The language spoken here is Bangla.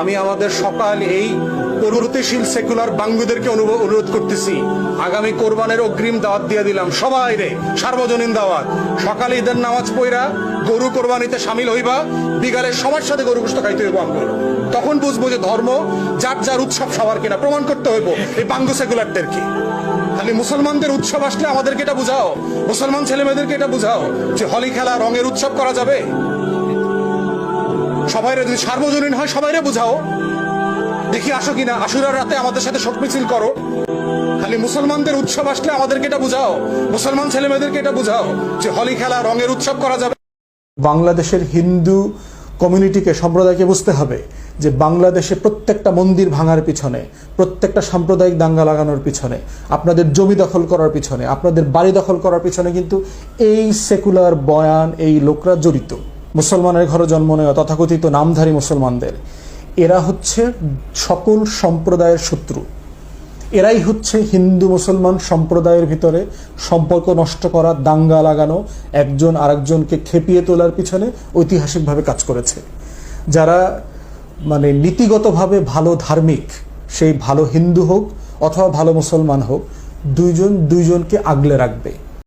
আমি আমাদের সকাল এই প্রগতিশীল সেকুলার বাঙ্গুদেরকে অনুরোধ করতেছি। আগামী কোরবানের অগ্রিম দাওয়াত দিয়ে দিলাম। সবাই রে, সার্বজনীন দাওয়াত। সকালে ঈদের নামাজ পইরা গরু কোরবানিতে সামিল হইবা, বিকালে সবার সাথে গরু গোস্ত খাইতে হইব আমগো তখন বুঝব যে ধর্ম, যার যার উৎসব সবার কিনা, প্রমাণ করতে হইব এই বাঙ্গু সেকুলারদেরকে খালি মুসলমানদের উৎসব আসলে আমাদেরকে এটা বুঝাও। মুসলমান ছেলে মেয়েদেরকে এটা বুঝাও যে হলি খেলা রঙের উৎসব করা যাবে। সবাইরে যদি সার্বজনীন হয়, সবাইরে বুঝাও। দেখি আসো কিনা, আশুরার রাতে আমাদের সাথে শোক মিছিল করো। খালি মুসলমানদের উৎসব আসলে আমাদেরকে এটা বুঝাও। মুসলমান ছেলে মেয়েদেরকে এটা বুঝাও যে হলি খেলা রঙের উৎসব করা যাবে। বাংলাদেশের হিন্দু কমিউনিটিকে, সম্প্রদায়কে বুঝতে হবে যে বাংলাদেশে প্রত্যেকটা মন্দির ভাঙার পিছনে, প্রত্যেকটা সাম্প্রদায়িক দাঙ্গা লাগানোর পিছনে, আপনাদের জমি দখল করার পিছনে, আপনাদের বাড়ি দখল করার পিছনে কিন্তু এই সেকুলার বয়ান, এই লোকরা জড়িত। মুসলমানের ঘরে জন্ম নেওয়া তথাকথিত নামধারী মুসলমানদের। এরা হচ্ছে সকল সম্প্রদায়ের শত্রু। এরাই হচ্ছে হিন্দু মুসলমান সম্প্রদায়ের ভিতরে সম্পর্ক নষ্ট করা, দাঙ্গা লাগানো, একজন আরেকজনকে খেপিয়ে তোলার পিছনে ঐতিহাসিকভাবে কাজ করেছে। যারা মানে নীতিগতভাবে ভালো ধার্মিক, সেই ভালো হিন্দু হোক অথবা ভালো মুসলমান হোক, দুইজন দুইজনকে আগলে রাখবে।